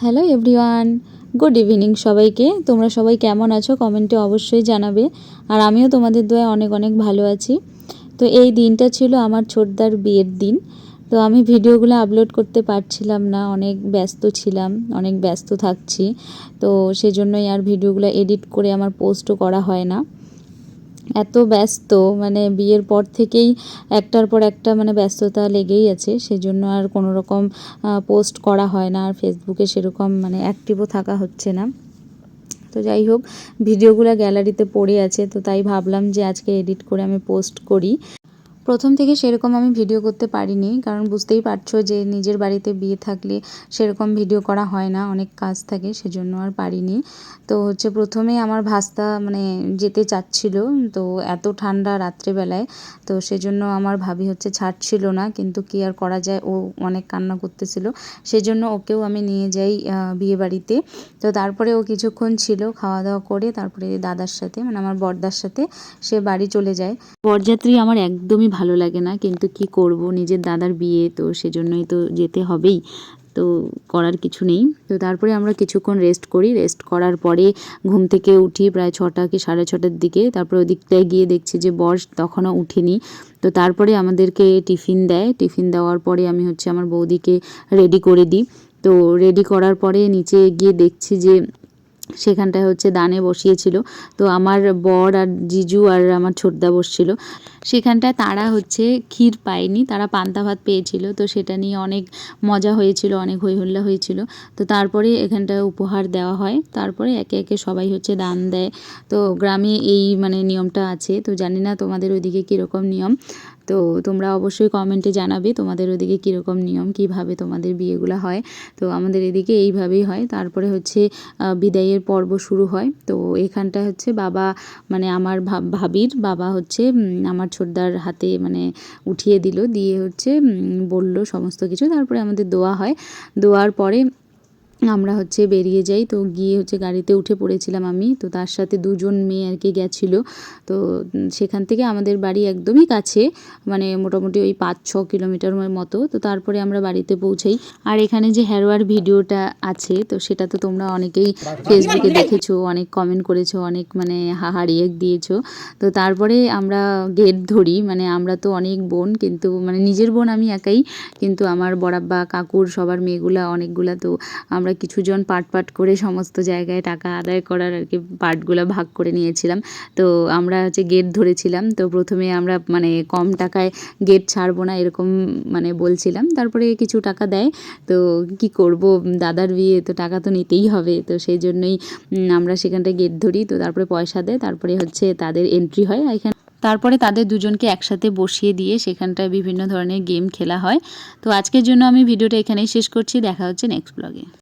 Hello everyone good evening সবাইকে। তোমরা সবাই কেমন আছো? কমেন্টে অবশ্যই জানাবে। আর আমিও তোমাদের দোয়ায় অনেক অনেক ভালো আছি। তো এই দিনটা ছিল আমার ছোটদার বিয়ের দিন। তো আমি ভিডিওগুলো আপলোড করতে পারছিলাম না। অনেক ব্যস্ত ছিলাম, অনেক ব্যস্ত থাকছি। তো সেজন্যই আর ভিডিওগুলো এডিট করে আমার পোস্টও করা হয় না। এত ব্যস্ত মানে বিয়ের পর থেকেই একটার পর একটা মানে ব্যস্ততা লেগেই আছে সেই জন্য আর কোনো রকম পোস্ট করা হয় না, আর ফেসবুকে সেরকম মানে অ্যাক্টিভও থাকা হচ্ছে না। তো যাই হোক, ভিডিওগুলো গ্যালারিতে পড়ে আছে, তো তাই ভাবলাম যে আজকে এডিট করে আমি পোস্ট করি। প্রথম থেকে সেরকম আমি ভিডিও করতে পারিনি, কারণ বুঝতেই পারছ যে নিজের বাড়িতে বিয়ে থাকলে সেরকম ভিডিও করা হয় না, অনেক কাজ থাকে সেজন্য আর পারিনি। তো হচ্ছে প্রথমে আমার ভাস্তা মানে যেতে চাচ্ছিল, তো এত ঠান্ডা রাত্রেবেলায়, তো সেজন্য আমার ভাবি হচ্ছে ছাড়ছিল না, কিন্তু কি আর করা যায়, ও অনেক কান্না করতেছিল, সেজন্য ওকেও আমি নিয়ে যাই বিয়ে বাড়িতে। তো তারপরে ও কিছুক্ষণ ছিল খাওয়া দাওয়া করে, তারপরে দাদার সাথে মানে আমার বর্দার সাথে সে বাড়ি চলে যায়। বরযাত্রী আমার একদমই ভালো লাগে না, কিন্তু কি করব? নিজের দাদার বিয়ে, তো সেজন্যই তো যেতে হবেই, তো করার কিছু নেই। তো তারপরে আমরা কিছুক্ষণ রেস্ট করি। রেস্ট করার পরে ঘুম থেকে উঠি প্রায় ছটা কি সাড়ে ছটার দিকে। তারপরে ওদিকটায় গিয়ে দেখছি যে বর্ষ তখনও উঠিনি। তো তারপরে আমাদেরকে টিফিন দেয়। টিফিন দেওয়ার পরে আমি হচ্ছে আমার বৌদিকে রেডি করে দিই। তো রেডি করার পরে নিচে গিয়ে দেখছি যে সেখানটায় হচ্ছে দানে বসিয়েছিল। তো আমার বর আর জিজু আর আমার ছোটদা বসছিল। সেখানটায় তারা হচ্ছে ক্ষীর পায়নি, তারা পান্তা ভাত পেয়েছিল। তো সেটা নিয়ে অনেক মজা হয়েছিল, অনেক হইহল্লা হয়েছিল। তো তারপরে এখানটায় উপহার দেওয়া হয়। তারপরে একে একে সবাই হচ্ছে দান দেয়। তো গ্রামে এই মানে নিয়মটা আছে। তো জানি না তোমাদের ওইদিকে কীরকম নিয়ম। তো তোমরা অবশ্যই কমেন্টে জানাবে তোমাদের ওদিকে কীরকম নিয়ম, কীভাবে তোমাদের বিয়েগুলো হয়। তো আমাদের এদিকে এইভাবেই হয়। তারপরে হচ্ছে বিদায়ের পর্ব শুরু হয়। তো এখানটা হচ্ছে বাবা মানে আমার ভাবির বাবা হচ্ছে আমার ছোটদার হাতে মানে উঠিয়ে দিল। দিয়ে হচ্ছে বলল সমস্ত কিছু। তারপরে আমাদের দোয়া হয়। দোয়ার পরে আমরা হচ্ছে বেরিয়ে যাই। তো গিয়ে হচ্ছে গাড়িতে উঠে পড়েছিলাম আমি। তো তার সাথে দুজন মেয়ে আর কি গেছিল। তো সেখান থেকে আমাদের বাড়ি একদমই কাছে মানে মোটামুটি ওই পাঁচ, ছ কিলোমিটার মতো। তো তারপরে আমরা বাড়িতে পৌঁছাই। আর এখানে যে হেরোয়ার ভিডিওটা আছে, তো সেটা তো তোমরা অনেকেই ফেসবুকে দেখেছ, অনেক কমেন্ট করেছ, অনেক মানে হাহাড়িয়ে দিয়েছ। তো তারপরে আমরা গেট ধরি। মানে আমরা তো অনেক বোন, কিন্তু মানে নিজের বোন আমি একাই। কিন্তু আমার বরাব্বা কাকুর, সবার মেয়েগুলা, অনেকগুলা তো আমরা আমরা কিছুজন পার্ট পার্ট করে সমস্ত জায়গায় টাকা আদায় করার আর কি পার্টগুলো ভাগ করে নিয়েছিলাম। তো আমরা হচ্ছে গেট ধরেছিলাম। তো প্রথমে আমরা মানে কম টাকায় গেট ছাড়বো না এরকম মানে বলছিলাম। তারপরে কিছু টাকা দেয়। তো কি করব? দাদার বিয়ে, তো টাকা তো নিতেই হবে। তো সেই জন্যই আমরা সেখানটায় গেট ধরি। তো তারপরে পয়সা দেয়। তারপরে হচ্ছে তাদের এন্ট্রি হয়। এখানে তারপরে তাদের দুজনকে একসাথে বসিয়ে দিয়ে সেখানটায় বিভিন্ন ধরনের গেম খেলা হয়। তো আজকের জন্য আমি ভিডিওটা এখানেই শেষ করছি। দেখা হচ্ছে নেক্সট ব্লগে